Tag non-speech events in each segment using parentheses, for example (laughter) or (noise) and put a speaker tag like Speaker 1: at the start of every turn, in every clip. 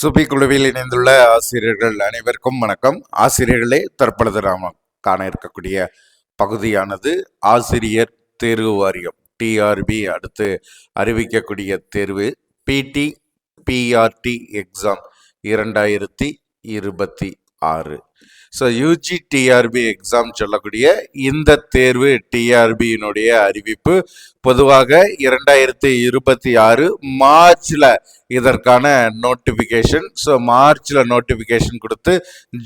Speaker 1: சுபி குழுவில் இணைந்துள்ள ஆசிரியர்கள் அனைவருக்கும் வணக்கம். ஆசிரியர்களே தற்பொழுது நாம காண இருக்கக்கூடிய பகுதியானது ஆசிரியர் தேர்வு வாரியம் டிஆர்பி. அடுத்து அறிவிக்கக்கூடிய தேர்வு பிடி பிஆர்டி எக்ஸாம் இரண்டாயிரத்தி இருபத்தி ஆறு. ஸோ யூஜி டிஆர்பி எக்ஸாம் சொல்லக்கூடிய இந்த தேர்வு டிஆர்பியினுடைய அறிவிப்பு பொதுவாக இரண்டாயிரத்தி இருபத்தி ஆறு மார்ச்ல இதற்கான நோட்டிஃபிகேஷன் ஸோ மார்ச்சில் நோட்டிஃபிகேஷன் கொடுத்து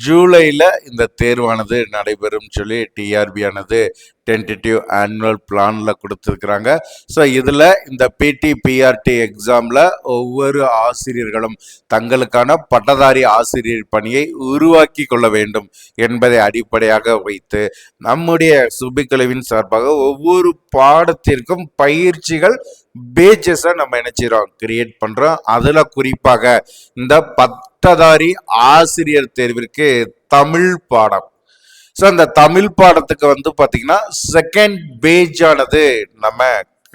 Speaker 1: ஜூலையில் இந்த தேர்வானது நடைபெறும் சொல்லி டிஆர்பியானது டென்டேட்டிவ் ஆனுவல் பிளானில் கொடுத்துருக்குறாங்க. ஸோ இதில் இந்த பிடி பிஆர்டி எக்ஸாமில் ஒவ்வொரு ஆசிரியர்களும் தங்களுக்கான பட்டதாரி ஆசிரியர் பணியை உருவாக்கி கொள்ள வேண்டும் என்பதை அடிப்படையாக வைத்து நம்முடைய சுபிக்குழுவின் சார்பாக ஒவ்வொரு பாடத்திற்கும் பயிற்சிகள் பேஜஸை நம்ம நினைச்சிடறோம் கிரியேட் பண்ணுறோம் அதில் குறிப்பாக இந்த பட்டதாரி ஆசிரியர் தேர்விற்கு தமிழ் பாடம். ஸோ அந்த தமிழ் பாடத்துக்கு வந்து பார்த்தீங்கன்னா செகண்ட் பேஜானது நம்ம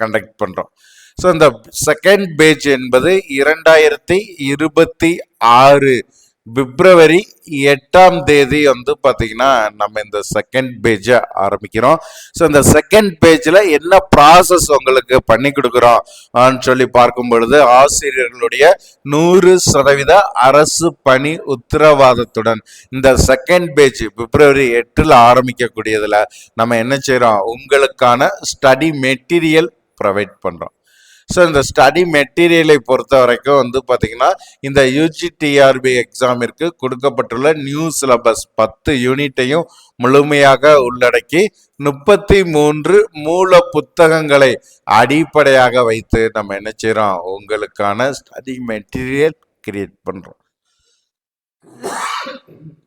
Speaker 1: கண்டக்ட் பண்ணுறோம் ஸோ இந்த செகண்ட் பேஜ் என்பது இரண்டாயிரத்தி இருபத்தி ஆறு பிப்ரவரி எட்டாம் தேதி வந்து பார்த்தீங்கன்னா நம்ம இந்த செகண்ட் பேஜை ஆரம்பிக்கிறோம். ஸோ இந்த செகண்ட் பேஜில் என்ன ப்ராசஸ் உங்களுக்கு பண்ணி கொடுக்குறோம் சொல்லி பார்க்கும் பொழுது ஆசிரியர்களுடைய நூறு சதவீத அரசு பணி உத்தரவாதத்துடன் இந்த செகண்ட் பேஜ் பிப்ரவரி எட்டில் ஆரம்பிக்கக்கூடியதில் நம்ம என்ன செய்கிறோம் உங்களுக்கான ஸ்டடி மெட்டீரியல் ப்ரொவைட் பண்ணுறோம் ஸோ இந்த ஸ்டடி மெட்டீரியலை பொறுத்த வரைக்கும் வந்து பார்த்தீங்கன்னா இந்த யூஜிடிஆர்பி எக்ஸாமிற்கு கொடுக்கப்பட்டுள்ள நியூ சிலபஸ் பத்து யூனிட்டையும் முழுமையாக உள்ளடக்கி முப்பத்தி மூன்று மூல புத்தகங்களை அடிப்படையாக வைத்து நம்ம என்ன செய்கிறோம் உங்களுக்கான ஸ்டடி மெட்டீரியல் கிரியேட் பண்ணுறோம்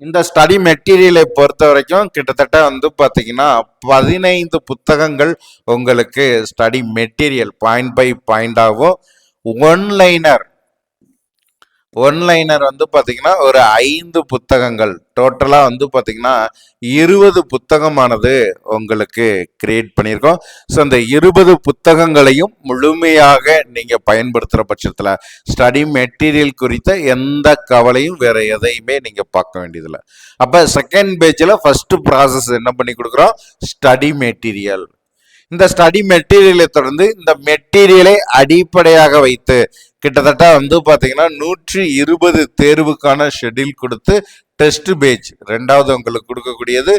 Speaker 1: இந்த ஸ்டடி மெட்டீரியலை பொறுத்த வரைக்கும் கிட்டத்தட்ட வந்து பார்த்தீங்கன்னா பதினைந்து புத்தகங்கள் உங்களுக்கு ஸ்டடி மெட்டீரியல் பாயிண்ட் பை பாயிண்டாகவும் ஒன்லைனர் ஒன்லைனர் வந்து பார்த்தீங்கன்னா ஒரு ஐந்து புத்தகங்கள். டோட்டலாக வந்து பார்த்தீங்கன்னா இருபது புத்தகமானது உங்களுக்கு கிரியேட் பண்ணியிருக்கோம். ஸோ அந்த இருபது புத்தகங்களையும் முழுமையாக நீங்கள் பயன்படுத்துகிற பட்சத்தில் ஸ்டடி மெட்டீரியல் குறித்த எந்த கவலையும் வேறு எதையுமே நீங்கள் பார்க்க வேண்டியதில்லை. அப்போ செகண்ட் பேஜில் ஃபஸ்ட்டு ப்ராசஸ் என்ன பண்ணி கொடுக்குறோம்? ஸ்டடி மெட்டீரியல் இந்த ஸ்டடி மெட்டீரியலை தொடர்ந்து இந்த மெட்டீரியலை அடிப்படையாக வைத்து கிட்டத்தட்ட வந்து பார்த்தீங்கன்னா நூற்றி இருபது தேர்வுக்கான ஷெட்யூல் கொடுத்து டெஸ்ட் பேஜ் ரெண்டாவது உங்களுக்கு கொடுக்கக்கூடியது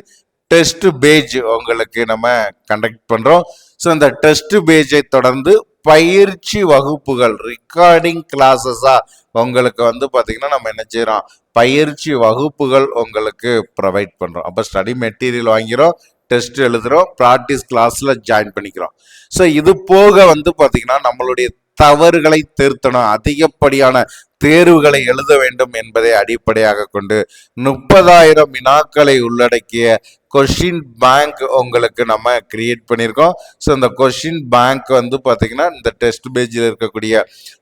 Speaker 1: டெஸ்ட் பேஜ் உங்களுக்கு நம்ம கண்டக்ட் பண்ணுறோம் ஸோ இந்த டெஸ்ட் பேஜை தொடர்ந்து பயிற்சி வகுப்புகள் ரெக்கார்டிங் கிளாஸஸாக உங்களுக்கு வந்து பார்த்தீங்கன்னா நம்ம என்ன செய்கிறோம் பயிற்சி வகுப்புகள் உங்களுக்கு ப்ரொவைட் பண்ணுறோம் அப்போ ஸ்டடி மெட்டீரியல் வாங்கிறோம் டெஸ்ட் எழுதுகிறோம் ப்ராக்டிஸ் கிளாஸில் ஜாயின் பண்ணிக்கிறோம். ஸோ இது போக வந்து பார்த்தீங்கன்னா நம்மளுடைய தவறுகளை திருத்தணும். அதிகப்படியான தேர்வுகளை எழுத வேண்டும் என்பதை அடிப்படையாக கொண்டு முப்பதாயிரம் வினாக்களை உள்ளடக்கிய கொஷின் பேங்க் உங்களுக்கு நம்ம கிரியேட் பண்ணியிருக்கோம். ஸோ இந்த கொஷின் பேங்க் வந்து பார்த்தீங்கன்னா இந்த டெஸ்ட் பேஜில் இருக்கக்கூடிய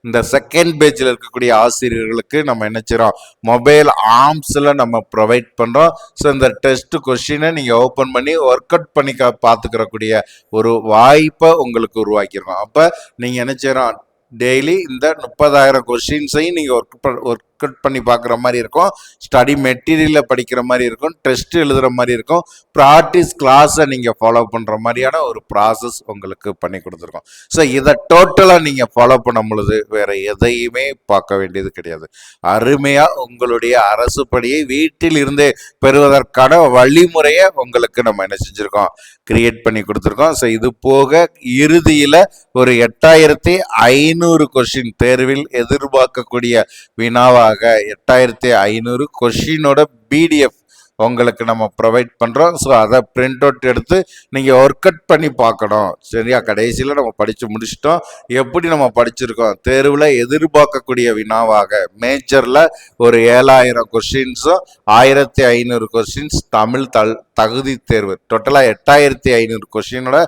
Speaker 1: இந்த செகண்ட் பேஜில் இருக்கக்கூடிய ஆசிரியர்களுக்கு நம்ம என்ன செய்கிறோம் மொபைல் ஆர்ம்ஸில் நம்ம ப்ரொவைட் பண்ணுறோம் ஸோ இந்த டெஸ்ட் கொஷினை நீங்கள் ஓப்பன் பண்ணி ஒர்க் அவுட் பண்ணி பார்த்துக்கிறக்கூடிய ஒரு வாய்ப்பை உங்களுக்கு உருவாக்கியிருக்கோம். அப்போ நீங்கள் என்ன செய்கிறோம் டெய்லி இந்த முப்பதாயிரம் கொஸ்டின்ஸையும் நீங்கள் ஒர்க் ஒர்க் அவுட் பண்ணி பார்க்குற மாதிரி இருக்கும். ஸ்டடி மெட்டீரியலில் படிக்கிற மாதிரி இருக்கும். டெஸ்ட் எழுதுகிற மாதிரி இருக்கும். ப்ராக்டிஸ் கிளாஸை நீங்கள் ஃபாலோ பண்ணுற மாதிரியான ஒரு ப்ராசஸ் உங்களுக்கு பண்ணி கொடுத்துருக்கோம். ஸோ இதை டோட்டலாக நீங்கள் ஃபாலோ பண்ணும் பொழுது வேறு எதையுமே பார்க்க வேண்டியது கிடையாது. அருமையாக உங்களுடைய அரசு படியை வீட்டில் இருந்தே பெறுவதற்கான வழிமுறையை உங்களுக்கு நம்ம என்ன செஞ்சுருக்கோம்? கிரியேட் பண்ணி கொடுத்துருக்கோம். ஸோ இது போக இறுதியில் ஒரு எட்டாயிரத்தி ஐநூறு கொஷின் தேர்வில் எதிர்பார்க்கக்கூடிய வினாவாக எட்டாயிரத்தி ஐநூறு கொஷினோட பிடிஎஃப் உங்களுக்கு நம்ம ப்ரொவைட் பண்ணுறோம் ஸோ அதை பிரிண்ட் அவுட் எடுத்து நீங்கள் ஒர்க் அவுட் பண்ணி பார்க்கணும். சரியா? கடைசியில் நம்ம படித்து முடிச்சிட்டோம். எப்படி நம்ம படிச்சிருக்கோம்? தேர்வில் எதிர்பார்க்கக்கூடிய வினாவாக மேஜரில் ஒரு ஏழாயிரம் கொஷின்ஸும் ஆயிரத்தி ஐநூறு கொஷின்ஸ் தமிழ் தல் தகுதி தேர்வு. டோட்டலாக எட்டாயிரத்தி ஐநூறு கொஷினோட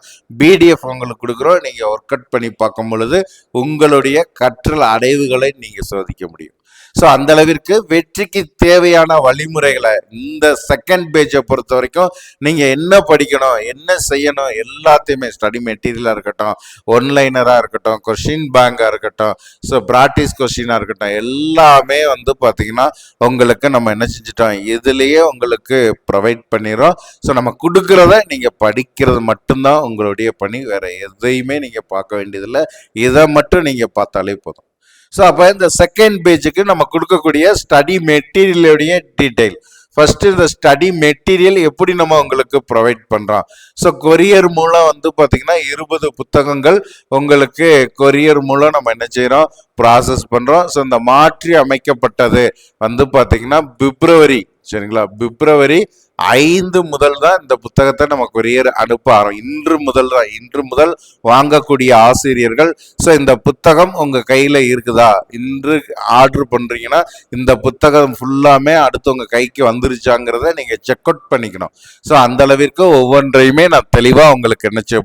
Speaker 1: பிடிஎஃப் உங்களுக்கு கொடுக்குறோம். நீங்கள் ஒர்க் அவுட் பண்ணி பார்க்கும் பொழுது உங்களுடைய கற்றல் அடைவுகளை நீங்கள் சோதிக்க முடியும். ஸோ அந்த அளவிற்கு வெற்றிக்கு தேவையான வழிமுறைகளை இந்த செகண்ட் பேஜை பொறுத்த வரைக்கும் நீங்கள் என்ன படிக்கணும் என்ன செய்யணும் எல்லாத்தையுமே ஸ்டடி மெட்டீரியலாக இருக்கட்டும் ஒன்லைனராக இருக்கட்டும் கொஷின் பேங்காக இருக்கட்டும் ஸோ ப்ராக்டிஸ் கொஷினாக இருக்கட்டும் எல்லாமே வந்து பார்த்தீங்கன்னா உங்களுக்கு நம்ம என்ன செஞ்சிட்டோம் இதுலேயே உங்களுக்கு ப்ரொவைட் பண்ணிடுறோம். ஸோ நம்ம கொடுக்குறத நீங்கள் படிக்கிறது மட்டும்தான் உங்களுடைய பணி வேறு எதையுமே நீங்கள் பார்க்க வேண்டியதில்லை. இதை மட்டும் நீங்கள் பார்த்தாலே போதும். ஸோ அப்போ இந்த செகண்ட் பேஜுக்கு நம்ம கொடுக்கக்கூடிய ஸ்டடி மெட்டீரியலுடைய டீட்டெயில் ஃபர்ஸ்ட் இந்த ஸ்டடி மெட்டீரியல் எப்படி நம்ம உங்களுக்கு ப்ரொவைட் பண்ணுறோம் ஸோ கொரியர் மூலம் வந்து பார்த்தீங்கன்னா இருபது புத்தகங்கள் உங்களுக்கு கொரியர் மூலம் நம்ம என்ன செய்கிறோம் ப்ராசஸ் பண்ணுறோம் ஸோ இந்த மாற்றி அமைக்கப்பட்டது வந்து பார்த்தீங்கன்னா பிப்ரவரி. சரிங்களா? பிப்ரவரி ஐந்து முதல் தான் இந்த புத்தகத்தை நம்ம கொரியர் அனுப்ப ஆரம்பம் இன்று முதல் தான் இன்று முதல் வாங்கக்கூடிய ஆசிரியர்கள். ஸோ இந்த புத்தகம் உங்கள் கையில் இருக்குதா? இன்று ஆர்டர் பண்ணுறீங்கன்னா இந்த புத்தகம் ஃபுல்லாமே அடுத்து உங்கள் கைக்கு வந்துருச்சாங்கிறத நீங்கள் செக் அவுட் பண்ணிக்கணும். ஸோ அந்த அளவிற்கு ஒவ்வொன்றையுமே நான் தெளிவாக உங்களுக்கு என்ன செய்ய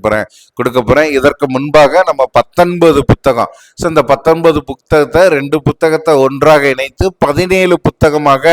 Speaker 1: கொடுக்க போகிறேன் இதற்கு முன்பாக நம்ம பத்தொன்பது புத்தகம். ஸோ இந்த பத்தொன்பது புத்தகத்தை ரெண்டு புத்தகத்தை ஒன்றாக இணைத்து பதினேழு புத்தகமாக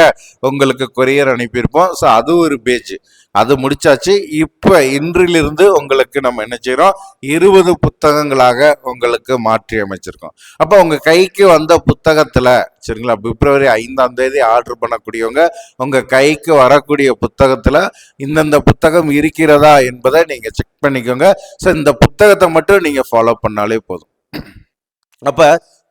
Speaker 1: உங்களுக்கு கொரியர் அனுப்பியிருப்போம். ஸோ அது ஒரு பேஜ். அது முடிச்சாச்சு. இப்போ இன்றிலிருந்து உங்களுக்கு நம்ம என்ன செய்கிறோம் இருபது புத்தகங்களாக உங்களுக்கு மாற்றி அமைச்சிருக்கோம். அப்போ உங்கள் கைக்கு வந்த புத்தகத்தில் சரிங்களா? பிப்ரவரி ஐந்தாம் தேதி ஆர்டர் பண்ணக்கூடியவங்க உங்கள் கைக்கு வரக்கூடிய புத்தகத்தில் இந்தந்த புத்தகம் இருக்கிறதா என்பதை நீங்கள் செக் பண்ணிக்கோங்க. ஸோ இந்த புத்தகத்தை மட்டும் நீங்கள் ஃபாலோ பண்ணாலே போதும். அப்போ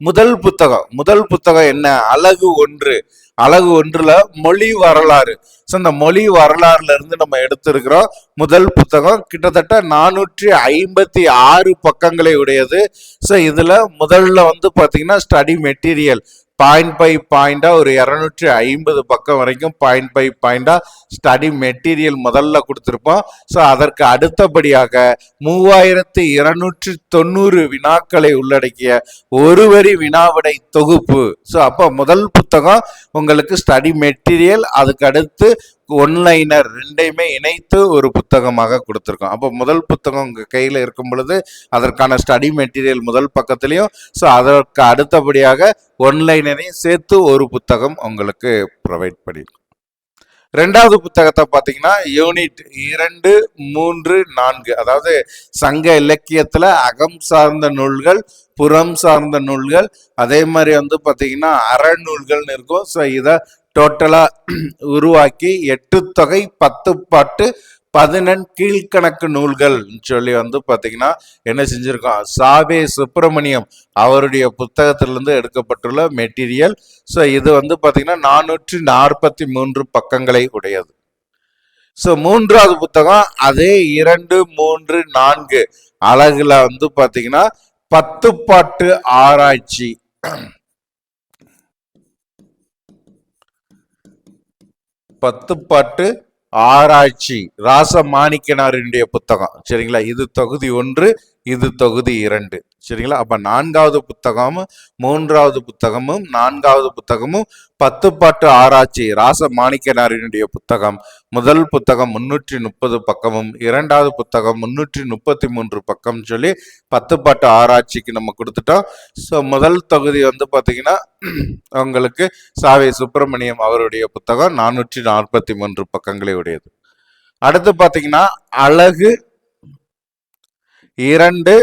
Speaker 1: முதல் புத்தகம். முதல் புத்தகம் என்ன? அழகு ஒன்று. அழகு ஒன்றுல மொழி வரலாறு. ஸோ இந்த மொழி வரலாறுல இருந்து நம்ம எடுத்திருக்கிறோம். முதல் புத்தகம் கிட்டத்தட்ட நானூற்றி ஐம்பத்தி ஆறு பக்கங்களை உடையது. ஸோ இதுல முதல்ல வந்து பார்த்தீங்கன்னா ஸ்டடி மெட்டீரியல் பாயிண்ட் பை பாயிண்டா ஒரு இரநூற்றி ஐம்பது பக்கம் வரைக்கும் பாயிண்ட் பை பாயிண்டா ஸ்டடி மெட்டீரியல் முதல்ல கொடுத்துருப்போம். ஸோ அதற்கு அடுத்தபடியாக மூவாயிரத்தி இருநூற்றி தொண்ணூறு வினாக்களை உள்ளடக்கிய ஒரு வரி வினாவிடை தொகுப்பு. ஸோ அப்போ முதல் புத்தகம் உங்களுக்கு ஸ்டடி மெட்டீரியல் அதுக்கு அடுத்து ஒன்லைனர் ரெண்டையுமே இணைத்து ஒரு புத்தகமாக கொடுத்துருக்கோம். அப்போ முதல் புத்தகம் உங்கள் கையில் இருக்கும் பொழுது அதற்கான ஸ்டடி மெட்டீரியல் முதல் பக்கத்துலேயும் ஸோ அதற்கு அடுத்தபடியாக ஒன்லைனரையும் சேர்த்து ஒரு புத்தகம் உங்களுக்கு ப்ரொவைட் பண்ணியிருக்கோம் ரெண்டாவது புத்தகத்தை பார்த்தீங்கன்னா யூனிட் இரண்டு மூன்று நான்கு. அதாவது சங்க இலக்கியத்தில் அகம் சார்ந்த நூல்கள் புறம் சார்ந்த நூல்கள் அதே மாதிரி வந்து பார்த்தீங்கன்னா அறநூல்கள்னு இருக்கும். ஸோ இதை டோட்டலாக உருவாக்கி எட்டு தொகை பத்து பாட்டு பதினெண் கீழ்கணக்கு நூல்கள் சொல்லி வந்து பார்த்தீங்கன்னா என்ன செஞ்சுருக்கோம்? சாவே சுப்பிரமணியம் அவருடைய புத்தகத்திலிருந்து எடுக்கப்பட்டுள்ள மெட்டீரியல். ஸோ இது வந்து பார்த்தீங்கன்னா நானூற்றி நாற்பத்தி மூன்று பக்கங்களை உடையது. ஸோ மூன்றாவது புத்தகம் அதே இரண்டு மூன்று நான்கு அழகுல வந்து பார்த்தீங்கன்னா பத்து பாட்டு ஆராய்ச்சி. பத்து பாட்டு ஆராய்ச்சி. ராச மாணிக்கனாரினுடைய புத்தகம். சரிங்களா? இது தொகுதி ஒன்று. இது தொகுதி இரண்டு. சரிங்களா? அப்ப நான்காவது புத்தகமும் மூன்றாவது புத்தகமும் நான்காவது புத்தகமும் பத்து பாட்டு ஆராய்ச்சி ராச மாணிக்கனாரினுடைய புத்தகம். முதல் புத்தகம் முன்னூற்றி முப்பது பக்கமும் இரண்டாவது புத்தகம் முன்னூற்றி முப்பத்தி மூன்று பக்கம் சொல்லி பத்து பாட்டு ஆராய்ச்சிக்கு நம்ம கொடுத்துட்டோம். ஸோ முதல் தொகுதி வந்து பார்த்தீங்கன்னா உங்களுக்கு சாவை சுப்பிரமணியம் அவருடைய புத்தகம் நானூற்றி நாற்பத்தி மூன்று பக்கங்களே உடையது. அடுத்து பார்த்தீங்கன்னா அழகு இரண்டு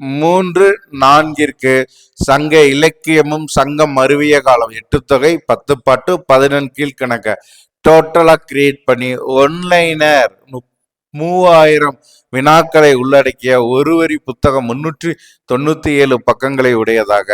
Speaker 1: மூன்று நான்கிற்கு சங்க இலக்கியமும் சங்கம் அருவிய காலம். எட்டு தொகை பத்து பாட்டு பதினெண் கீழ்கணக்க டோட்டலா கிரியேட் பண்ணி ஒன்லைனர் மூவாயிரம் வினாக்களை உள்ளடக்கிய ஒரு வரி புத்தகம் முன்னூற்றி தொண்ணூத்தி ஏழு பக்கங்களை உடையதாக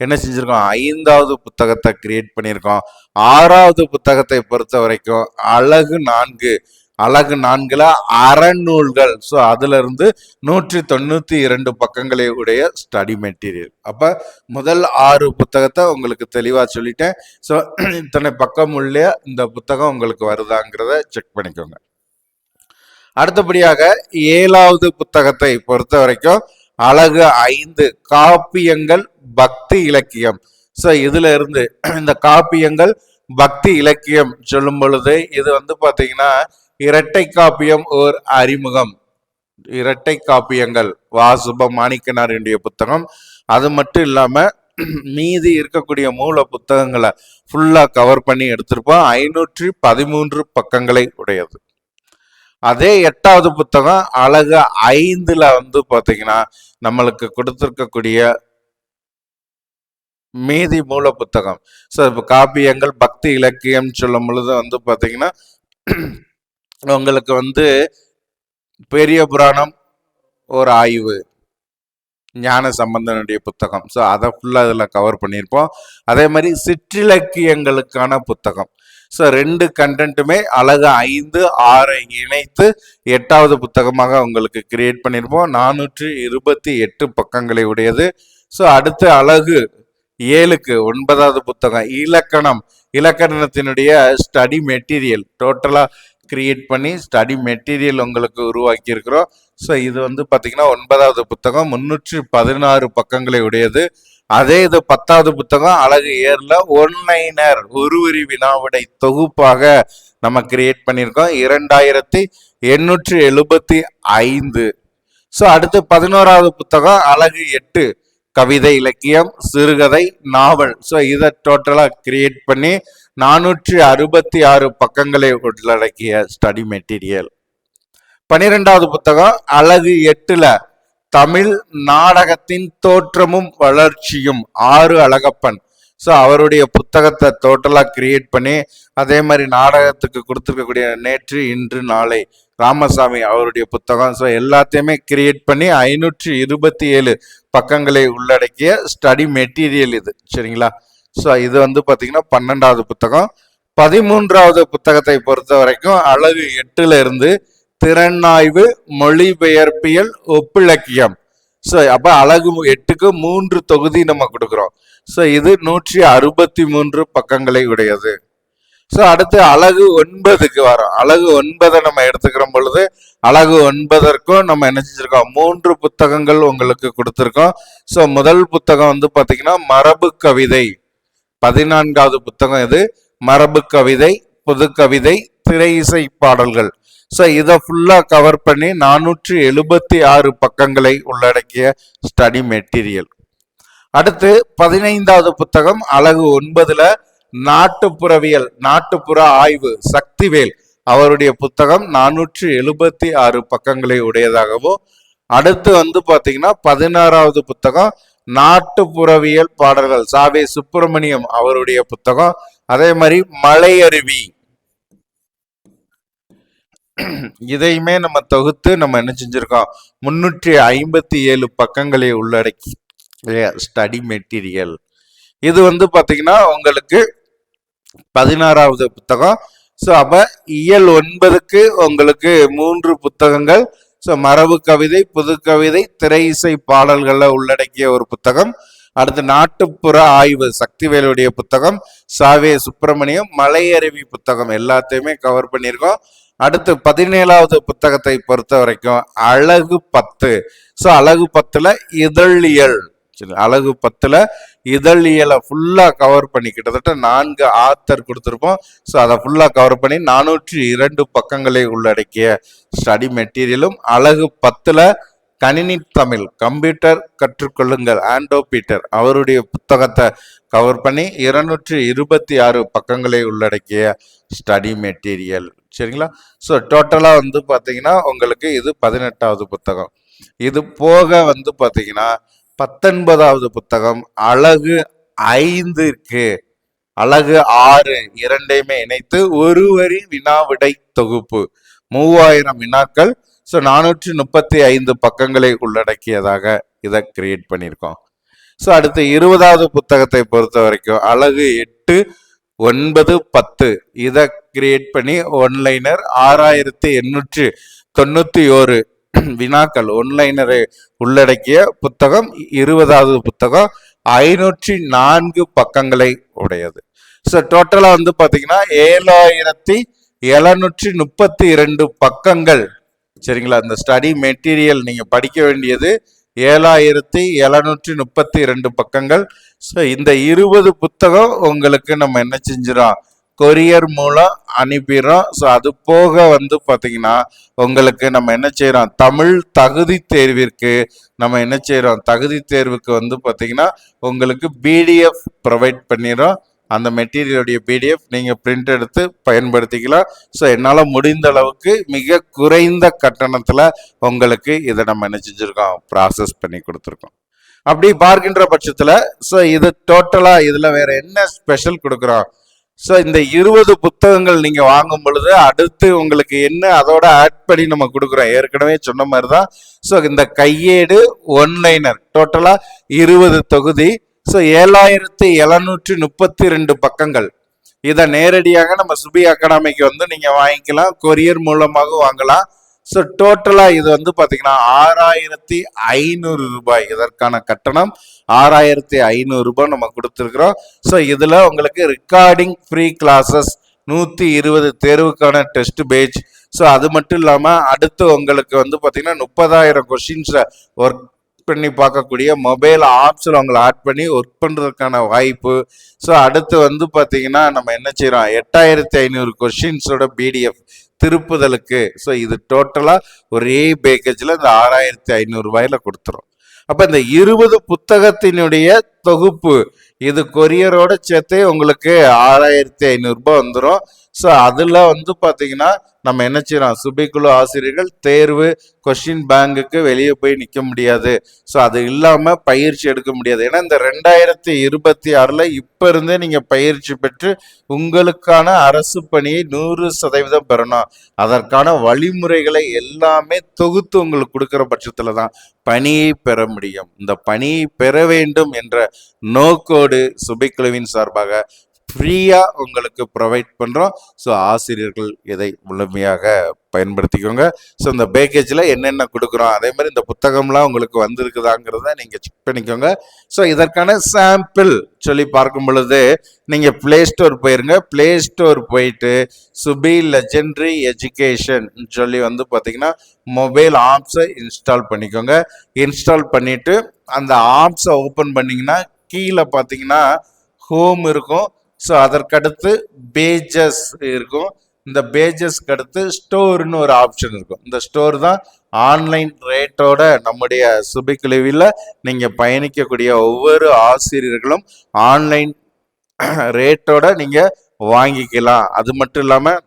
Speaker 1: என்ன செஞ்சிருக்கோம்? ஐந்தாவது புத்தகத்தை கிரியேட் பண்ணியிருக்கோம். ஆறாவது புத்தகத்தை பொறுத்த வரைக்கும் அழகு நான்கு. அழகு நான்குல அறநூல்கள். ஸோ அதுல இருந்து நூற்றி தொண்ணூத்தி இரண்டு பக்கங்களை உடைய ஸ்டடி மெட்டீரியல் அப்ப முதல் ஆறு புத்தகத்தை உங்களுக்கு தெளிவா சொல்லிட்டேன். ஸோ (clears throat) இத்தனை பக்கம் உள்ள இந்த புத்தகம் உங்களுக்கு வருதாங்கிறத செக் பண்ணிக்கோங்க. அடுத்தபடியாக ஏழாவது புத்தகத்தை பொறுத்த வரைக்கும் அழகு ஐந்து காப்பியங்கள் பக்தி இலக்கியம். ஸோ இதுல இருந்து இந்த காப்பியங்கள் பக்தி இலக்கியம் சொல்லும் பொழுது இது வந்து பாத்தீங்கன்னா இரட்டை காப்பியம் ஓர் அறிமுகம். இரட்டை காப்பியங்கள். வா சுப மாணிக்கனாரினுடைய புத்தகம். அது மட்டும் இல்லாம மீதி இருக்கக்கூடிய மூல புத்தகங்களை ஃபுல்லா கவர் பண்ணி எடுத்திருப்போம். ஐநூற்றி பதிமூன்று பக்கங்களை உடையது. அதே எட்டாவது புத்தகம் அழகு ஐந்துல வந்து பாத்தீங்கன்னா நம்மளுக்கு கொடுத்திருக்கக்கூடிய மீதி மூல புத்தகம். ஸோ இப்போ காப்பியங்கள் பக்தி இலக்கியம் சொல்லும் பொழுது வந்து பாத்தீங்கன்னா உங்களுக்கு வந்து பெரிய புராணம் ஒரு ஆய்வு ஞான சம்பந்தனுடைய புத்தகம். ஸோ அதை ஃபுல்லாக இதில் கவர் பண்ணியிருப்போம். அதே மாதிரி சிற்றிலக்கியங்களுக்கான புத்தகம். ஸோ ரெண்டு கண்டென்ட்டுமே அழகு ஐந்து ஆறை இணைத்து எட்டாவது புத்தகமாக உங்களுக்கு கிரியேட் பண்ணியிருப்போம். நானூற்றி இருபத்தி எட்டு பக்கங்களை உடையது. ஸோ அடுத்து அழகு ஏழுக்கு ஒன்பதாவது புத்தகம் இலக்கணம். இலக்கணத்தினுடைய ஸ்டடி மெட்டீரியல் டோட்டலாக கிரியேட் பண்ணி ஸ்டடி மெட்டீரியல் உங்களுக்கு உருவாக்கி இருக்கிறோம் ஸோ இது வந்து பார்த்தீங்கன்னா ஒன்பதாவது புத்தகம் முன்னூற்றி பதினாறு பக்கங்களை உடையது. அதே இது பத்தாவது புத்தகம் அழகு ஏர்ல ஒன்லைனர் ஒருவரி வினாவிடை தொகுப்பாக நம்ம கிரியேட் பண்ணியிருக்கோம். இரண்டாயிரத்தி எண்ணூற்றி எழுபத்தி ஐந்து. ஸோ அடுத்து பதினோராவது புத்தகம் அழகு எட்டு கவிதை இலக்கியம் சிறுகதை நாவல். ஸோ இதை டோட்டலாக கிரியேட் பண்ணி நானூற்றி அறுபத்தி ஆறு பக்கங்களை உள்ளடக்கிய ஸ்டடி மெட்டீரியல் பனிரெண்டாவது புத்தகம் அழகு எட்டுல தமிழ் நாடகத்தின் தோற்றமும் வளர்ச்சியும் ஆறு அழகப்பன். ஸோ அவருடைய புத்தகத்தை டோட்டலாக கிரியேட் பண்ணி அதே மாதிரி நாடகத்துக்கு கொடுத்துருக்கக்கூடிய நேற்று இன்று நாளை ராமசாமி அவருடைய புத்தகம். ஸோ எல்லாத்தையுமே கிரியேட் பண்ணி ஐநூற்றி இருபத்தி ஏழு பக்கங்களை உள்ளடக்கிய ஸ்டடி மெட்டீரியல் இது. சரிங்களா? ஸோ இது வந்து பார்த்தீங்கன்னா பன்னெண்டாவது புத்தகம். பதிமூன்றாவது புத்தகத்தை பொறுத்த வரைக்கும் அழகு எட்டுல இருந்து திறனாய்வு மொழிபெயர்ப்பியல் ஒப்பிலக்கியம். ஸோ அப்போ அழகு எட்டுக்கு மூன்று தொகுதி நம்ம கொடுக்குறோம். ஸோ இது நூற்றி அறுபத்தி மூன்று பக்கங்களை உடையது. ஸோ அடுத்து அழகு ஒன்பதுக்கு வரோம். அழகு ஒன்பதை நம்ம எடுத்துக்கிற பொழுது அழகு ஒன்பதற்கும் நம்ம என்ன செஞ்சிருக்கோம்? மூன்று புத்தகங்கள் உங்களுக்கு கொடுத்துருக்கோம். ஸோ முதல் புத்தகம் வந்து பார்த்தீங்கன்னா மரபு கவிதை. பதினான்காவது புத்தகம் இது மரபு கவிதை புது கவிதை திரை இசை பாடல்கள். ஸோ இதை ஃபுல்லாக கவர் பண்ணி நானூற்றி எழுபத்தி ஆறு பக்கங்களை உள்ளடக்கிய ஸ்டடி மெட்டீரியல் அடுத்து பதினைந்தாவது புத்தகம் அழகு ஒன்பதுல நாட்டுப்புறவியல் நாட்டுப்புற ஆய்வு சக்திவேல் அவருடைய புத்தகம் நானூற்றி எழுபத்தி ஆறு பக்கங்களை உடையதாகவும் அடுத்து வந்து பாத்தீங்கன்னா பதினாறாவது புத்தகம் நாட்டுப்புறவியல் பாடல்கள். சாவே சுப்பிரமணியம் அவருடைய புத்தகம். அதே மாதிரி மலையருவி. இதையுமே நம்ம தொகுத்து நம்ம என்ன செஞ்சிருக்கோம்? முன்னூற்றி ஐம்பத்தி ஏழு பக்கங்களை உள்ளடக்கி ஸ்டடி மெட்டீரியல் இது வந்து பார்த்தீங்கன்னா உங்களுக்கு பதினாறாவது புத்தகம். ஸோ அப்போ இயல் ஒன்பதுக்கு உங்களுக்கு மூன்று புத்தகங்கள். ஸோ மரபு கவிதை புது கவிதை திரை இசை பாடல்களை உள்ளடக்கிய ஒரு புத்தகம். அடுத்து நாட்டுப்புற ஆய்வு சக்திவேலுடைய புத்தகம் சாவே சுப்பிரமணியம் மலையருவி புத்தகம் எல்லாத்தையுமே கவர் பண்ணியிருக்கோம். அடுத்து பதினேழாவது புத்தகத்தை பொறுத்த வரைக்கும் அழகு பத்து. ஸோ அழகு பத்துல இதழியல். சரி, அழகு பத்தில் இதழியலை ஃபுல்லாக கவர் பண்ணி கிட்டத்தட்ட நான்கு ஆத்தர் கொடுத்துருப்போம். ஸோ அதை ஃபுல்லாக கவர் பண்ணி நானூற்றி இரண்டு பக்கங்களை உள்ளடக்கிய ஸ்டடி மெட்டீரியலும் அழகு பத்தில் கணினி தமிழ் கம்ப்யூட்டர் கற்றுக்கொள்ளுங்கள் ஆண்டோ பீட்டர் அவருடைய புத்தகத்தை கவர் பண்ணி இருநூற்றி இருபத்தி ஆறு பக்கங்களை உள்ளடக்கிய ஸ்டடி மெட்டீரியல் சரிங்களா? ஸோ டோட்டலாக வந்து பார்த்தீங்கன்னா உங்களுக்கு இது பதினெட்டாவது புத்தகம். இது போக வந்து பார்த்தீங்கன்னா பத்தொன்பதாவது புத்தகம் அழகு ஐந்து இருக்கு அழகு ஆறு இரண்டையுமே இணைத்து ஒரு வரி வினாவிடை தொகுப்பு. மூவாயிரம் வினாக்கள். ஸோ நானூற்றி முப்பத்தி ஐந்து பக்கங்களை உள்ளடக்கியதாக இதை கிரியேட் பண்ணியிருக்கோம். ஸோ அடுத்து இருபதாவது புத்தகத்தை பொறுத்த வரைக்கும் அழகு எட்டு ஒன்பது பத்து. இதை கிரியேட் பண்ணி ஒன்லைனர் ஆறாயிரத்தி எண்ணூற்றி தொண்ணூற்றி ஓரு (clears throat) வினாக்கள். ஒன்லைனரை உள்ளடக்கிய புத்தகம் இருபதாவது புத்தகம் ஐநூற்றி நான்கு பக்கங்களை உடையது. ஸோ டோட்டலாக வந்து பார்த்தீங்கன்னா ஏழாயிரத்தி எழுநூற்றி முப்பத்தி இரண்டு பக்கங்கள். சரிங்களா? இந்த ஸ்டடி மெட்டீரியல் நீங்கள் படிக்க வேண்டியது ஏழாயிரத்தி எழுநூற்றி முப்பத்தி ரெண்டு பக்கங்கள். ஸோ இந்த இருபது புத்தகம் உங்களுக்கு நம்ம என்ன செஞ்சிடும் கொரியர் மூலம் அனுப்பிடுறோம். ஸோ அது போக வந்து பார்த்தீங்கன்னா உங்களுக்கு நம்ம என்ன செய்கிறோம் தமிழ் தகுதி தேர்விற்கு நம்ம என்ன செய்கிறோம் தகுதி தேர்வுக்கு வந்து பார்த்தீங்கன்னா உங்களுக்கு பிடிஎஃப் ப்ரொவைட் பண்ணிடுறோம். அந்த மெட்டீரியலுடைய பிடிஎஃப் நீங்கள் பிரிண்ட் எடுத்து பயன்படுத்திக்கலாம். ஸோ என்னால் முடிந்த அளவுக்கு மிக குறைந்த கட்டணத்தில் உங்களுக்கு இதை நம்ம என்ன செஞ்சுருக்கோம்? ப்ராசஸ் பண்ணி கொடுத்துருக்கோம். அப்படி பார்க்கின்ற பட்சத்தில் ஸோ இது டோட்டலாக இதில் வேறு என்ன ஸ்பெஷல் கொடுக்குறோம்? ஸோ இந்த இருபது புத்தகங்கள் நீங்கள் வாங்கும் பொழுது அடுத்து உங்களுக்கு என்ன அதோட ஆட் பண்ணி நம்ம கொடுக்குறோம்? ஏற்கனவே சொன்ன மாதிரி தான் ஸோ இந்த கையேடு ஒன்லைனர் டோட்டலாக இருபது தொகுதி. ஸோ ஏழாயிரத்தி எழுநூற்றி முப்பத்தி ரெண்டு பக்கங்கள். இதை நேரடியாக நம்ம சுபி அகாடமிக்கு வந்து நீங்கள் வாங்கிக்கலாம். கொரியர் மூலமாக வாங்கலாம். ஸோ டோட்டலாக இது வந்து பார்த்தீங்கன்னா ஆறாயிரத்தி ஐநூறு ரூபாய் இதற்கான கட்டணம். ஆறாயிரத்தி ஐநூறு ரூபாய் நம்ம கொடுத்துருக்குறோம். ஸோ இதில் உங்களுக்கு ரெக்கார்டிங் ஃப்ரீ கிளாஸஸ் நூற்றி இருபது தேர்வுக்கான டெஸ்ட் பேஜ் ஸோ அது மட்டும் இல்லாமல் அடுத்து உங்களுக்கு வந்து பார்த்தீங்கன்னா முப்பதாயிரம் கொஷின்ஸை ஒர்க் பண்ணி பார்க்கக்கூடிய மொபைல் ஆப்ஸில் அவங்களை ஆட் பண்ணி ஒர்க் பண்ணுறதுக்கான வாய்ப்பு. ஸோ அடுத்து வந்து பார்த்தீங்கன்னா நம்ம என்ன செய்கிறோம் எட்டாயிரத்தி ஐநூறு கொஷின்ஸோட பிடிஎஃப் திருப்புதலுக்கு. ஸோ இது டோட்டலாக ஒரே பேக்கேஜில் இந்த ஆறாயிரத்தி ஐநூறுரூவாயில் கொடுத்துரும் அப்போ இந்த இருபது புத்தகத்தினுடைய தொகுப்பு இது கொரியரோட சேர்த்தே உங்களுக்கு ஆறாயிரத்தி ஐநூறுரூபா வந்துடும் ஸோ அதில் வந்து பார்த்தீங்கன்னா நம்ம என்ன செய்யறோம்? சுபிக்குழு ஆசிரியர்கள் தேர்வு கொஷின் பேங்குக்கு வெளியே போய் நிற்க முடியாது. ஸோ அது இல்லாமல் பயிற்சி எடுக்க முடியாது. ஏன்னா இந்த ரெண்டாயிரத்தி இருபத்தி ஆறில் இப்போ இருந்தே நீங்கள் பயிற்சி பெற்று உங்களுக்கான அரசு பணியை நூறு சதவீதம் பெறணும். அதற்கான வழிமுறைகளை எல்லாமே தொகுத்து உங்களுக்கு கொடுக்குற பட்சத்தில் தான் பணியை பெற முடியும். இந்த பணியை பெற வேண்டும் என்ற நோக்கோடு சுபிக்குழுவின் சார்பாக ஃப்ரீயாக உங்களுக்கு ப்ரொவைட் பண்ணுறோம் ஸோ ஆசிரியர்கள் இதை முழுமையாக பயன்படுத்திக்கோங்க. ஸோ இந்த பேக்கேஜில் என்னென்ன கொடுக்குறோம்? அதே மாதிரி இந்த புத்தகம்லாம் உங்களுக்கு வந்திருக்குதாங்கிறத நீங்கள் செக் பண்ணிக்கோங்க. ஸோ இதற்கான சாம்பிள் சொல்லி பார்க்கும் பொழுது நீங்கள் ப்ளே ஸ்டோர் போயிருங்க. ப்ளே ஸ்டோர் போயிட்டு சுபி லெஜெண்ட்ரி எஜுகேஷன் சொல்லி வந்து பார்த்தீங்கன்னா மொபைல் ஆப்ஸை இன்ஸ்டால் பண்ணிக்கோங்க. இன்ஸ்டால் பண்ணிவிட்டு அந்த ஆப்ஸை ஓப்பன் பண்ணிங்கன்னா கீழே பார்த்தீங்கன்னா ஹோம் இருக்கும். ஸோ அதற்கடுத்து பேஜஸ் இருக்கும். இந்த பேஜஸ்க்கு அடுத்து ஸ்டோர்னு ஒரு ஆப்ஷன் இருக்கும். இந்த ஸ்டோர் தான் ஆன்லைன் ரேட்டோட நம்முடைய சுபிக்குழுவில் நீங்கள் பயணிக்கக்கூடிய ஒவ்வொரு ஆசிரியர்களும் ஆன்லைன் ரேட்டோட நீங்கள் வாங்கிக்கலாம். அது மட்டும் இல்லாமல்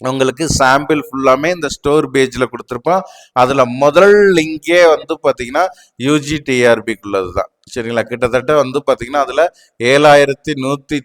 Speaker 1: உங்களுக்கு சாம்பிள் ஃபுல்லாமே இந்த ஸ்டோர் பேஜில் கொடுத்துருப்போம் அதில் முதல் லிங்கே வந்து பார்த்தீங்கன்னா யூஜி டிஆர்பிக்குள்ளது தான் சரிங்களா? கிட்டத்தட்ட வந்து பார்த்தீங்கன்னா அதில் ஏழாயிரத்தி நூற்றி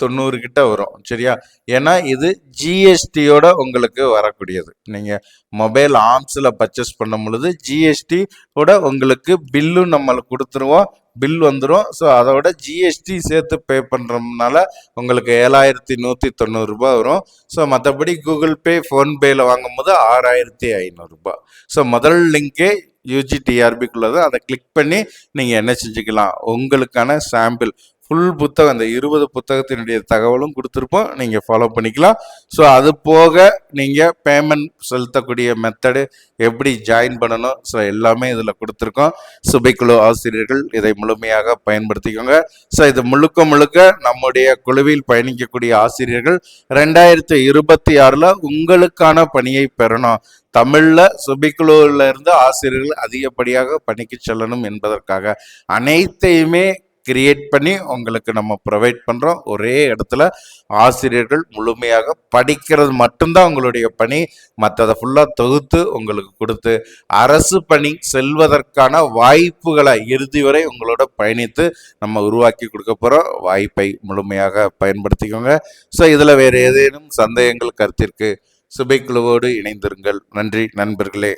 Speaker 1: தொண்ணூறு கிட்ட வரும் சரியா? ஏன்னா இது ஜிஎஸ்டியோட உங்களுக்கு வரக்கூடியது. நீங்கள் மொபைல் ஆர்ம்ஸில் பர்ச்சேஸ் பண்ணும் பொழுது ஜிஎஸ்டியோட உங்களுக்கு பில்லும் நம்மளுக்கு கொடுத்துருவோம். பில் வந்துடும் ஸோ அதோட ஜிஎஸ்டி சேர்த்து பே பண்ணுறோம்னால உங்களுக்கு ஏழாயிரத்தி நூற்றி தொண்ணூறுரூபா வரும். ஸோ மற்றபடி கூகுள் பே ஃபோன்பேயில் வாங்கும்போது ஆறாயிரத்தி ஐநூறுரூபா ஸோ முதல் லிங்கே யூஜி தான் அதை கிளிக் பண்ணி நீங்கள் என்ன செஞ்சுக்கலாம்? உங்களுக்கான சாம்பிள் ஃபுல் புத்தகம் அந்த இருபது புத்தகத்தினுடைய தகவலும் கொடுத்துருப்போம். நீங்கள் ஃபாலோ பண்ணிக்கலாம். ஸோ அது போக நீங்கள் பேமெண்ட் செலுத்தக்கூடிய மெத்தடு எப்படி ஜாயின் பண்ணணும் ஸோ எல்லாமே இதில் கொடுத்துருக்கோம். சுபைக்குழு ஆசிரியர்கள் இதை முழுமையாக பயன்படுத்திக்கோங்க. ஸோ இது முழுக்க முழுக்க நம்முடைய குழுவில் பயணிக்கக்கூடிய ஆசிரியர்கள் ரெண்டாயிரத்தி இருபத்தி ஆறில் உங்களுக்கான பணியை பெறணும். தமிழில் சுபிக்குழுவில் இருந்து ஆசிரியர்கள் அதிகப்படியாக பணிக்கு செல்லணும் என்பதற்காக. அனைத்தையுமே கிரியேட் பண்ணி உங்களுக்கு நம்ம ப்ரொவைட் பண்ணுறோம் ஒரே இடத்துல ஆசிரியர்கள் முழுமையாக படிக்கிறது மட்டும்தான் உங்களுடைய பணி. மற்றதை ஃபுல்லாக தொகுத்து உங்களுக்கு கொடுத்து அரசு பணி செல்வதற்கான வாய்ப்புகளை இறுதி வரை உங்களோட பயணித்து நம்ம உருவாக்கி கொடுக்க போகிறோம் வாய்ப்பை முழுமையாக பயன்படுத்திக்கோங்க. ஸோ இதில் வேறு ஏதேனும் சந்தேகங்கள் கருத்திற்கு சுபைக்குழுவோடு இணைந்திருங்கள். நன்றி நண்பர்களே.